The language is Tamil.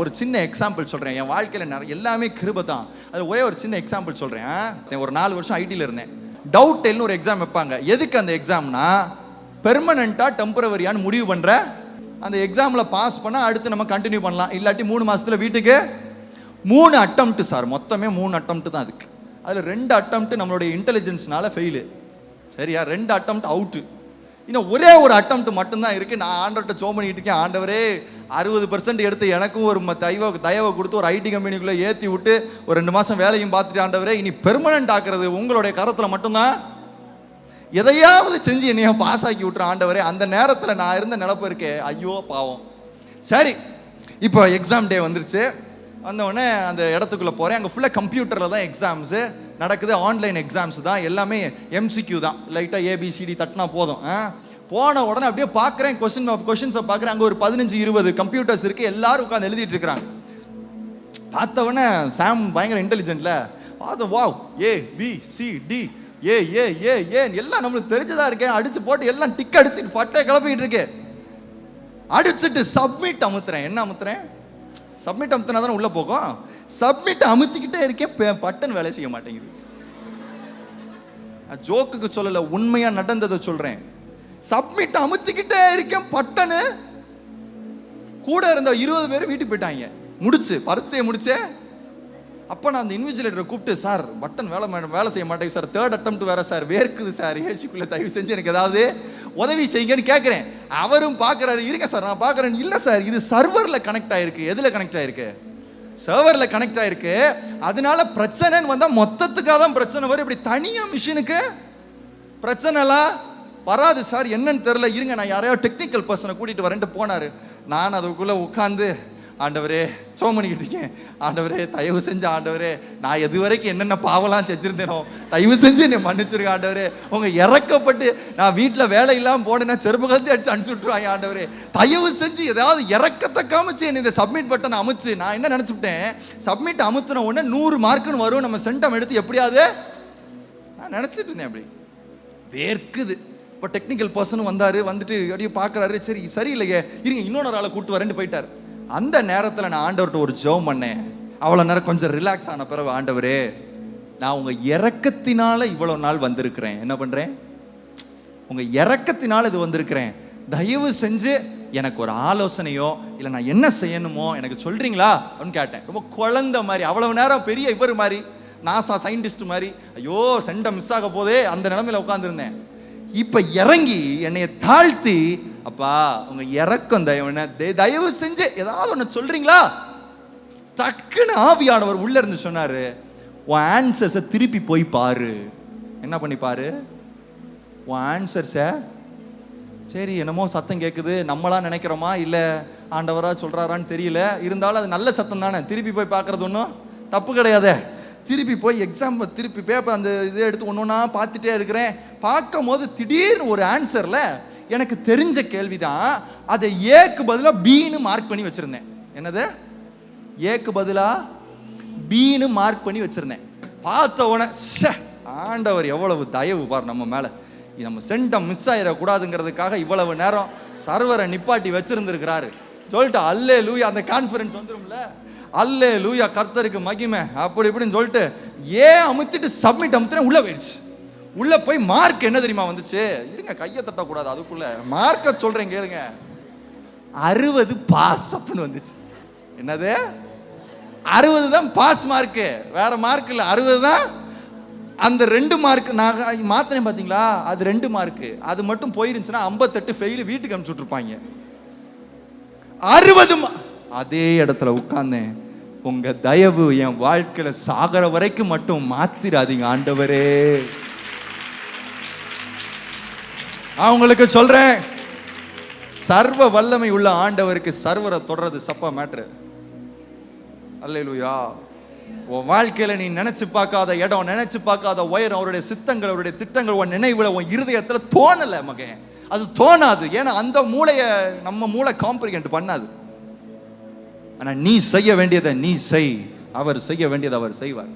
ஒரு சின்ன எக்ஸாம்பிள் சொல்கிறேன் என் வாழ்க்கையில் நிறைய எல்லாமே கிருபை தான். அது ஒரே ஒரு சின்ன எக்ஸாம்பிள் சொல்கிறேன் ஒரு நாலு வருஷம் ஐடியில் இருந்தேன். டவுட் டெல்னு ஒரு எக்ஸாம் வைப்பாங்க. எதுக்கு அந்த எக்ஸாம்னா பெர்மனண்ட்டாக டெம்பரவரியான்னு முடிவு பண்ணுற அந்த எக்ஸாமில் பாஸ் பண்ணால் அடுத்து நம்ம கண்டினியூ பண்ணலாம். இல்லாட்டி மூணு மாதத்தில் வீட்டுக்கு மூணு அட்டம்ப்ட்டு சார் மொத்தமே மூணு அட்டம்ப்ட்டு தான் அதுக்கு. அதில் ரெண்டு அட்டம்ப்ட்டு நம்மளுடைய இன்டெலிஜென்ஸ்னால ஃபெயிலு சரியா? ரெண்டு அட்டம்ப்ட் அவுட்டு இன்னும் ஒரே ஒரு அட்டம் மட்டும்தான் இருக்கு. நான் ஆண்டவர்கிட்ட ஜோ பண்ணிட்டு இருக்கேன். ஆண்டவரே அறுபது பர்சன்ட் எடுத்து எனக்கும் ஒரு ம- தயவை தயவை கொடுத்து ஒரு ஐடி கம்பெனிக்குள்ளே ஏற்றி விட்டு ஒரு ரெண்டு மாதம் வேலையும் பார்த்துட்டு ஆண்டவரே இனி பெர்மனன்ட் ஆக்குறது உங்களுடைய கரத்தில் மட்டும்தான். எதையாவது செஞ்சு என்னைய பாஸ் ஆக்கி விட்டுற ஆண்டவரே. அந்த நேரத்தில் நான் இருந்த நினப்பு இருக்கே. ஐயோ பாவம். சரி இப்போ எக்ஸாம் டே வந்துருச்சு. வந்த அந்த இடத்துக்குள்ளே போகிறேன் அங்கே ஃபுல்லாக கம்ப்யூட்டரில் தான் எக்ஸாம்ஸு நடக்குது. ஆன்லைன் எக்ஸாம்ஸ் தான். எல்லாமே எம்சிக்யூ தான். லைட்டாக ஏபிசிடி தட்டினா போதும். ஆ? போன உடனே அப்படியே பார்க்குறேன் கொஸ்டின் கொஷின்ஸை பார்க்குறேன் அங்கே ஒரு பதினஞ்சு இருபது கம்ப்யூட்டர்ஸ் இருக்குது எல்லாரும் உட்காந்து எழுதிட்டு இருக்கிறாங்க. பார்த்தவொடனே சாம் பயங்கர இன்டெலிஜென்ட்ல பார்த்து wow A B C D A A A A எல்லாம் நம்மளுக்கு தெரிஞ்சதாக இருக்கேன் அடிச்சு போட்டு எல்லாம் டிக் அடிச்சுட்டு பட்டை கிளப்பிக்கிட்டு இருக்கேன் அடிச்சுட்டு சப்மிட் அமுத்துறேன். என்ன அமுத்துறேன்? சப்மிட் அமுத்துனா தானே உள்ளே போகும். சப்மிட் அமுத்திக்கிட்டே இருக்கேன் பட்டன் வேலை செய்ய மாட்டேங்குது. ஜோக்குக்கு சொல்லல உண்மையா நடந்ததை சொல்றேன். சப்மிட் அமுத்திக்கிட்டே இருக்கேன் பட்டனு. கூட இருந்த இருபது பேர் வீட்டுக்கு போயிட்டாங்க. முடிச்சு பரிச்சையை முடிச்சே. அப்போ நான் அந்த இன்விஜிலேட்டரை கூப்பிட்டு சார் பட்டன் வேலை வேலை செய்ய மாட்டேங்குது சார். தேர்ட் அட்டம் வேற சார். வேர்க்குது சார். ஏசிக்குள்ளே தயவு செஞ்சு எனக்கு ஏதாவது உதவி செய்யுங்கன்னு கேட்குறேன் அவரும் பார்க்குறாரு இருங்க சார். நான் பார்க்குறேன் இல்லை சார். இது சர்வரில் கனெக்ட் ஆயிருக்கு. எதில் கனெக்ட் ஆயிருக்கு? சர்வரில் கனெக்ட் ஆயிருக்கு. அதனால பிரச்சனைன்னு வந்தால் மொத்தத்துக்காக தான் பிரச்சனை வரும். இப்படி தனியாக மிஷினுக்கு பிரச்சனைலாம் வராது சார் என்னன்னு தெரில இருங்க நான் யாரையோ டெக்னிக்கல் பர்சனை கூட்டிகிட்டு வரேன்ட்டு போனார். நான் அதுக்குள்ளே உட்காந்து ஆண்டவரே சோமணிக்கிட்டு இருக்கேன். ஆண்டவரே தயவு செஞ்சு ஆண்டவரே நான் இது வரைக்கும் என்னென்ன பாவலாம் செஞ்சுருந்தேனோ தயவு செஞ்சு என்னை மன்னிச்சிருக்க ஆண்டவரே. உங்க இறக்கப்பட்டு நான் வீட்டில் வேலை இல்லாமல் போனேன்னா செருப்பு கழுத்தி அடிச்சு அனுப்பிச்சு விட்ருவாங்க ஆண்டவரே. தயவு செஞ்சு ஏதாவது இறக்கத்தை காமிச்சு என்னை இந்த சப்மிட் பட்டன் அமுச்சு. நான் என்ன நினச்சிவிட்டேன் சப்மிட் அமுத்துன உடனே நூறு மார்க்குன்னு வரும். நம்ம சென்டம் எடுத்து எப்படியாவது? நான் நினச்சிட்டு இருந்தேன் அப்படி. வேர்க்குது. இப்போ டெக்னிக்கல் பர்சனும் வந்தார் வந்துட்டு அப்படியே பார்க்குறாரு சரி சரியில்லையே. இருங்க இன்னொரு ஆளை கூப்பிட்டு வரேன்ட்டு போயிட்டார். அந்த நேரத்தில் நான் ஆண்டவர்கிட்ட ஒரு ஜெபம் பண்ணேன். அவ்வளோ நேரம் கொஞ்சம் ரிலாக்ஸ் ஆன பிறகு ஆண்டவரே நான் உங்கள் இறக்கத்தினால இவ்வளோ நாள் வந்திருக்கிறேன். என்ன பண்ணுறேன் உங்கள் இறக்கத்தினால இது வந்திருக்கிறேன். தயவு செஞ்சு எனக்கு ஒரு ஆலோசனையோ இல்லை நான் என்ன செய்யணுமோ எனக்கு சொல்கிறீங்களா அப்படின்னு கேட்டேன். ரொம்ப குழந்த மாதிரி அவ்வளவு நேரம் பெரிய இவர் மாதிரி நாசா சயின்டிஸ்ட் மாதிரி ஐயோ சண்டை மிஸ் ஆக போதே அந்த நிலமையில உட்காந்துருந்தேன் இப்போ இறங்கி என்னைய தாழ்த்தி அப்பா உங்க இறக்கம் தயவு தயவு செஞ்சு ஏதாவது ஒன்று சொல்றீங்களா? டக்குன்னு ஆவியானவர் உள்ள இருந்து சொன்னாரு உன் ஆன்சர்ஸை திருப்பி போய் பாரு. என்ன பண்ணி பாரு? உன் ஆன்சர்ஸை சரி என்னமோ சத்தம் கேட்குது நம்மளா நினைக்கிறோமா? இல்லை ஆண்டவரா சொல்கிறாரான்னு தெரியல. இருந்தாலும் அது நல்ல சத்தம் தானே. திருப்பி போய் பார்க்கறது ஒன்றும் தப்பு கிடையாதே. திருப்பி போய் எக்ஸாம் திருப்பி பேப்பர் அந்த இதை எடுத்து ஒன்று ஒன்றா பார்த்துட்டே இருக்கிறேன். பார்க்கும் போது திடீர்னு ஒரு ஆன்சரில் எனக்கு தெரிஞ்ச கேள்வி தான் அதை ஏக்கு பதிலாக பீனு மார்க் பண்ணி வச்சுருந்தேன். என்னது? ஏக்கு பதிலாக பீனு மார்க் பண்ணி வச்சிருந்தேன். பார்த்த உடனே ஷே ஆண்டவர் எவ்வளவு தயவு பார் நம்ம மேலே. நம்ம சென்டம் மிஸ் ஆயிடக்கூடாதுங்கிறதுக்காக இவ்வளவு நேரம் சர்வரை நிப்பாட்டி வச்சிருந்துருக்கிறாரு. சொல்லிட்டு அல்லே லூயா அந்த கான்ஃபரன்ஸ் வந்துடும்ல அல்லே லூயா கர்த்தருக்கு மகிமை அப்படி இப்படின்னு சொல்லிட்டு ஏன் அமுத்திட்டு சப்மிட் அமுத்துறேன் உள்ளே போயிடுச்சு. உள்ள போய் மார்க் என்ன தெரியுமா வந்துச்சு? இருங்க கையை தட்டக்கூடாது அதுக்குள்ள. மார்க்க சொல்றேன் கேளுங்க. அறுபது பாஸ் அப்படின்னு வந்துச்சு. என்னது? அறுபது தான் பாஸ் மார்க்கு வேற மார்க் இல்லை. அறுபது தான் அந்த ரெண்டு மார்க் நான் மாத்தினேன் பார்த்தீங்களா அது ரெண்டு மார்க்கு அது மட்டும் போயிருந்துச்சுன்னா ஐம்பத்தெட்டு ஃபெயில் வீட்டுக்கு அனுப்பிச்சு விட்ருப்பாங்க அறுபது அதே இடத்துல உட்கார்ந்தேன். உங்க தயவு என் வாழ்க்கையில சாகர வரைக்கும் மட்டும் மாத்திராதீங்க ஆண்டவரே. அவங்களுக்கு சொல்றேன். சர்வ வல்லமை உள்ள ஆண்டவருக்கு சர்வரை தொடர்றது சப்பா மேட்ரு அல்லேலூயா. உன் வாழ்க்கையில நீ நினைச்சு பார்க்காத இடம் நினைச்சு பார்க்காத உயரம் அவருடைய சித்தங்கள் அவருடைய திட்டங்கள் உன் நினைவுல உன் இருதயத்துல தோணல மகன். அது தோணாது. ஏன்னா அந்த மூளைய நம்ம மூளை காம்ப்ரிகெண்ட் பண்ணாது. ஆனா நீ செய்ய வேண்டியதை நீ செய். அவர் செய்ய வேண்டியதை அவர் செய்வார்.